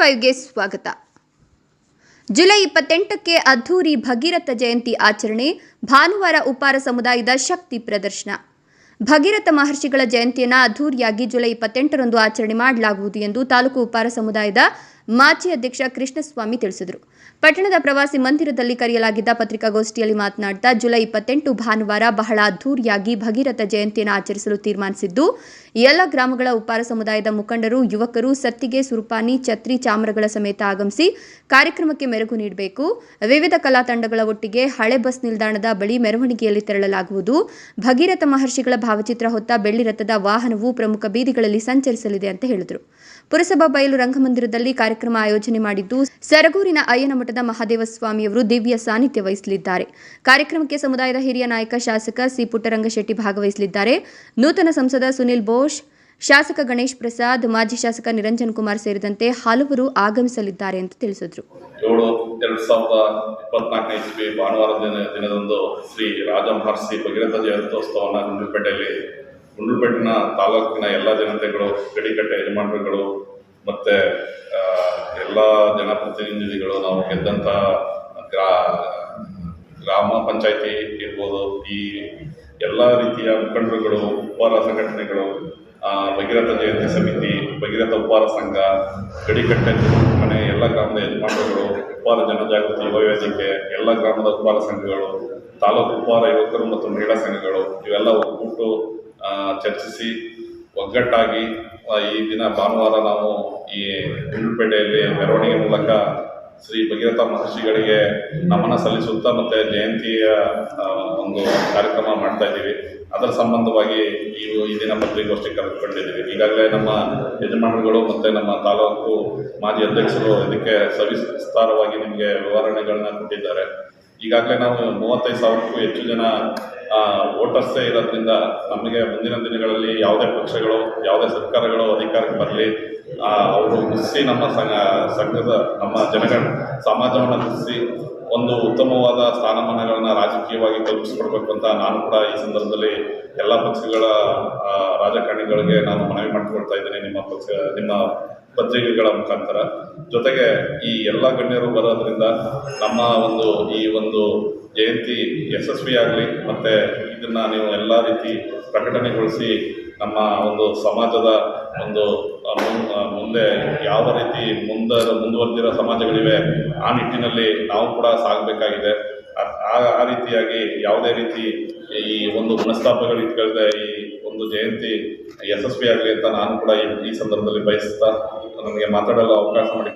ಫೈವ್ಗೆ ಸ್ವಾಗತ. ಜುಲೈ ಇಪ್ಪತ್ತೆಂಟಕ್ಕೆ ಅದ್ಧೂರಿ ಭಗೀರಥ ಜಯಂತಿ ಆಚರಣೆ, ಭಾನುವಾರ ಉಪಾರ ಸಮುದಾಯದ ಶಕ್ತಿ ಪ್ರದರ್ಶನ. ಭಗೀರಥ ಮಹರ್ಷಿಗಳ ಜಯಂತಿಯನ್ನು ಅದ್ಧೂರಿಯಾಗಿ ಜುಲೈ ಇಪ್ಪತ್ತೆಂಟರಂದು ಆಚರಣೆ ಮಾಡಲಾಗುವುದು ಎಂದು ತಾಲೂಕು ಉಪಾರ ಸಮುದಾಯದ ಮಾಜಿ ಅಧ್ಯಕ್ಷ ಕೃಷ್ಣಸ್ವಾಮಿ ತಿಳಿಸಿದರು. ಪಟ್ಟಣದ ಪ್ರವಾಸಿ ಮಂದಿರದಲ್ಲಿ ಕರೆಯಲಾಗಿದ್ದ ಪತ್ರಿಕಾಗೋಷ್ಠಿಯಲ್ಲಿ ಮಾತನಾಡಿದ ಜುಲೈ ಇಪ್ಪತ್ತೆಂಟು ಭಾನುವಾರ ಬಹಳ ಅದ್ದೂರಿಯಾಗಿ ಭಗೀರಥ ಜಯಂತಿಯನ್ನು ಆಚರಿಸಲು ತೀರ್ಮಾನಿಸಿದ್ದು, ಎಲ್ಲ ಗ್ರಾಮಗಳ ಉಪಾರ ಸಮುದಾಯದ ಮುಖಂಡರು, ಯುವಕರು ಸತ್ತಿಗೆ ಸುರುಪಾನಿ, ಛತ್ರಿ, ಚಾಮರಗಳ ಸಮೇತ ಆಗಮಿಸಿ ಕಾರ್ಯಕ್ರಮಕ್ಕೆ ಮೆರುಗು ನೀಡಬೇಕು. ವಿವಿಧ ಕಲಾ ತಂಡಗಳ ಒಟ್ಟಿಗೆ ಹಳೆ ಬಸ್ ನಿಲ್ದಾಣದ ಬಳಿ ಮೆರವಣಿಗೆಯಲ್ಲಿ ತೆರಳಲಾಗುವುದು. ಭಗೀರಥ ಮಹರ್ಷಿಗಳ ಭಾವಚಿತ್ರ ಹೊತ್ತ ಬೆಳ್ಳಿ ರಥದ ವಾಹನವು ಪ್ರಮುಖ ಬೀದಿಗಳಲ್ಲಿ ಸಂಚರಿಸಲಿದೆ ಅಂತ ಹೇಳಿದರು. ಪುರಸಭಾ ಬಯಲು ರಂಗಮಂದಿರದಲ್ಲಿ ಕಾರ್ಯಕ್ರಮ ಆಯೋಜನೆ ಮಾಡಿದ್ದು ಸರಗೂರಿನ ಅಯ್ಯನ ಮಠದ ಮಹಾದೇವ ಸ್ವಾಮಿಯವರು ದಿವ್ಯ ಸಾನ್ನಿಧ್ಯ ವಹಿಸಲಿದ್ದಾರೆ. ಕಾರ್ಯಕ್ರಮಕ್ಕೆ ಸಮುದಾಯದ ಹಿರಿಯ ನಾಯಕ, ಶಾಸಕ ಸಿ ಪುಟ್ಟರಂಗಶೆಟ್ಟಿ ಭಾಗವಹಿಸಲಿದ್ದಾರೆ. ನೂತನ ಸಂಸದ ಸುನಿಲ್ ಬೋಸ್, ಶಾಸಕ ಗಣೇಶ್ ಪ್ರಸಾದ್, ಮಾಜಿ ಶಾಸಕ ನಿರಂಜನ್ ಕುಮಾರ್ ಸೇರಿದಂತೆ ಹಲವರು ಆಗಮಿಸಲಿದ್ದಾರೆ ಅಂತ ತಿಳಿಸಿದರು. ಭಾನುವಾರ ದಿನ ದಿನದಂದು ಶ್ರೀ ರಾಜ ಮಹರ್ಷಿ ಭಗೀರಥ ಜಯಂತ್ಯೋತ್ಸವವನ್ನು ಗುಂಡ್ಲುಪೇಟೆಯಲ್ಲಿ ಗುಂಡ್ಲುಪೇಟಿನ ತಾಲೂಕಿನ ಎಲ್ಲ ಜನತೆಗಳು ಗಡಿಕಟ್ಟೆ ಯಜಮಾನರುಗಳು ಮತ್ತು ಎಲ್ಲ ಜನಪ್ರತಿನಿಧಿಗಳು ನಾವು ಗೆದ್ದಂಥ ಗ್ರಾ ಗ್ರಾಮ ಪಂಚಾಯಿತಿ ಇರ್ಬೋದು ಈ ಎಲ್ಲ ರೀತಿಯ ಮುಖಂಡರುಗಳು ಉಪಹಾರ ಸಂಘಟನೆಗಳು ಭಗೀರಥ ಜಯಂತಿ ಸಮಿತಿ ಭಗೀರಥ ಉಪಹಾರ ಸಂಘ ಗಡಿಕಟ್ಟೆ ಮನೆ ಎಲ್ಲ ಗ್ರಾಮದ ಯಜಮಾನರುಗಳು ಉಪಹಾರ ಜನಜಾಗೃತಿ ಯುವ ವೇದಿಕೆ ಎಲ್ಲ ಗ್ರಾಮದ ಉಪಹಾರ ಸಂಘಗಳು ತಾಲೂಕು ಉಪಹಾರ ಯುವಕರು ಮತ್ತು ಮಹಿಳಾ ಸಂಘಗಳು ಇವೆಲ್ಲ ಆ, ಚರ್ಚಿಸಿ ಒಗ್ಗಟ್ಟಾಗಿ ಈ ದಿನ ಭಾನುವಾರ ನಾವು ಈ ಗುಂಡ್ಲುಪೇಟೆಯಲ್ಲಿ ಮೆರವಣಿಗೆ ಮೂಲಕ ಶ್ರೀ ಭಗೀರಥ ಮಹರ್ಷಿಗಳಿಗೆ ನಮನ ಸಲ್ಲಿಸುತ್ತಾ ಮತ್ತೆ ಜಯಂತಿಯ ಒಂದು ಕಾರ್ಯಕ್ರಮ ಮಾಡ್ತಾ ಇದ್ದೀವಿ. ಅದರ ಸಂಬಂಧವಾಗಿ ಈ ಈ ದಿನ ಪತ್ರಿಕೋಷ್ಠಿ ಕರೆದುಕೊಂಡಿದ್ದೀವಿ. ಈಗಾಗಲೇ ನಮ್ಮ ಯಜಮಾನರುಗಳು ಮತ್ತು ನಮ್ಮ ತಾಲೂಕು ಮಾಜಿ ಅಧ್ಯಕ್ಷರು ಇದಕ್ಕೆ ಸವಿಸ್ತಾರವಾಗಿ ನಿಮಗೆ ವಿವರಣೆಗಳನ್ನ ಕೊಟ್ಟಿದ್ದಾರೆ. ಈಗಾಗಲೇ ನಾವು ಮೂವತ್ತೈದು ಸಾವಿರಕ್ಕೂ ಹೆಚ್ಚು ಜನ ವೋಟರ್ಸೇ ಇರೋದ್ರಿಂದ ನಮಗೆ ಮುಂದಿನ ದಿನಗಳಲ್ಲಿ ಯಾವುದೇ ಪಕ್ಷಗಳು ಯಾವುದೇ ಸರ್ಕಾರಗಳು ಅಧಿಕಾರಕ್ಕೆ ಬರಲಿ ಅವರು ಮುಗಿಸಿ ನಮ್ಮ ಸಂಘ, ಸಂಘದ ನಮ್ಮ ಜನಗಳ ಸಮಾಜವನ್ನು ಗುರ್ಸಿ ಒಂದು ಉತ್ತಮವಾದ ಸ್ಥಾನಮಾನಗಳನ್ನು ರಾಜಕೀಯವಾಗಿ ಕಲ್ಪಿಸಿಕೊಡ್ಬೇಕು ಅಂತ ನಾನು ಕೂಡ ಈ ಸಂದರ್ಭದಲ್ಲಿ ಎಲ್ಲ ಪಕ್ಷಗಳ ರಾಜಕಾರಣಿಗಳಿಗೆ ನಾನು ಮನವಿ ಮಾಡಿಕೊಳ್ತಾ ಇದ್ದೇನೆ ನಿಮ್ಮ ಪಕ್ಷ, ನಿಮ್ಮ ಪತ್ರಿಕೆಗಳ ಮುಖಾಂತರ. ಜೊತೆಗೆ ಈ ಎಲ್ಲ ಗಣ್ಯರು ಬರೋದ್ರಿಂದ ನಮ್ಮ ಒಂದು, ಈ ಒಂದು ಜಯಂತಿ ಯಶಸ್ವಿಯಾಗಲಿ ಮತ್ತು ಇದನ್ನು ನೀವು ಎಲ್ಲ ರೀತಿ ಪ್ರಕಟಣೆಗೊಳಿಸಿ ನಮ್ಮ ಒಂದು ಸಮಾಜದ ಒಂದು ಮುಂದೆ ಯಾವ ರೀತಿ ಮುಂದೆ ಮುಂದುವರೆದಿರೋ ಸಮಾಜಗಳಿವೆ, ಆ ನಿಟ್ಟಿನಲ್ಲಿ ನಾವು ಕೂಡ ಸಾಗಬೇಕಾಗಿದೆ. ಆ- ರೀತಿಯಾಗಿ ಯಾವುದೇ ರೀತಿ ಈ ಒಂದು ಮನಸ್ತಾಪಗಳು ಇಟ್ಕೊಳ್ಳದೆ ಈ ಒಂದು ಜಯಂತಿ ಯಶಸ್ವಿಯಾಗಲಿ ಅಂತ ನಾನು ಕೂಡ ಈ ಸಂದರ್ಭದಲ್ಲಿ ಬಯಸ್ತಾ ನನಗೆ ಮಾತಾಡಲು ಅವಕಾಶ ಮಾಡಿ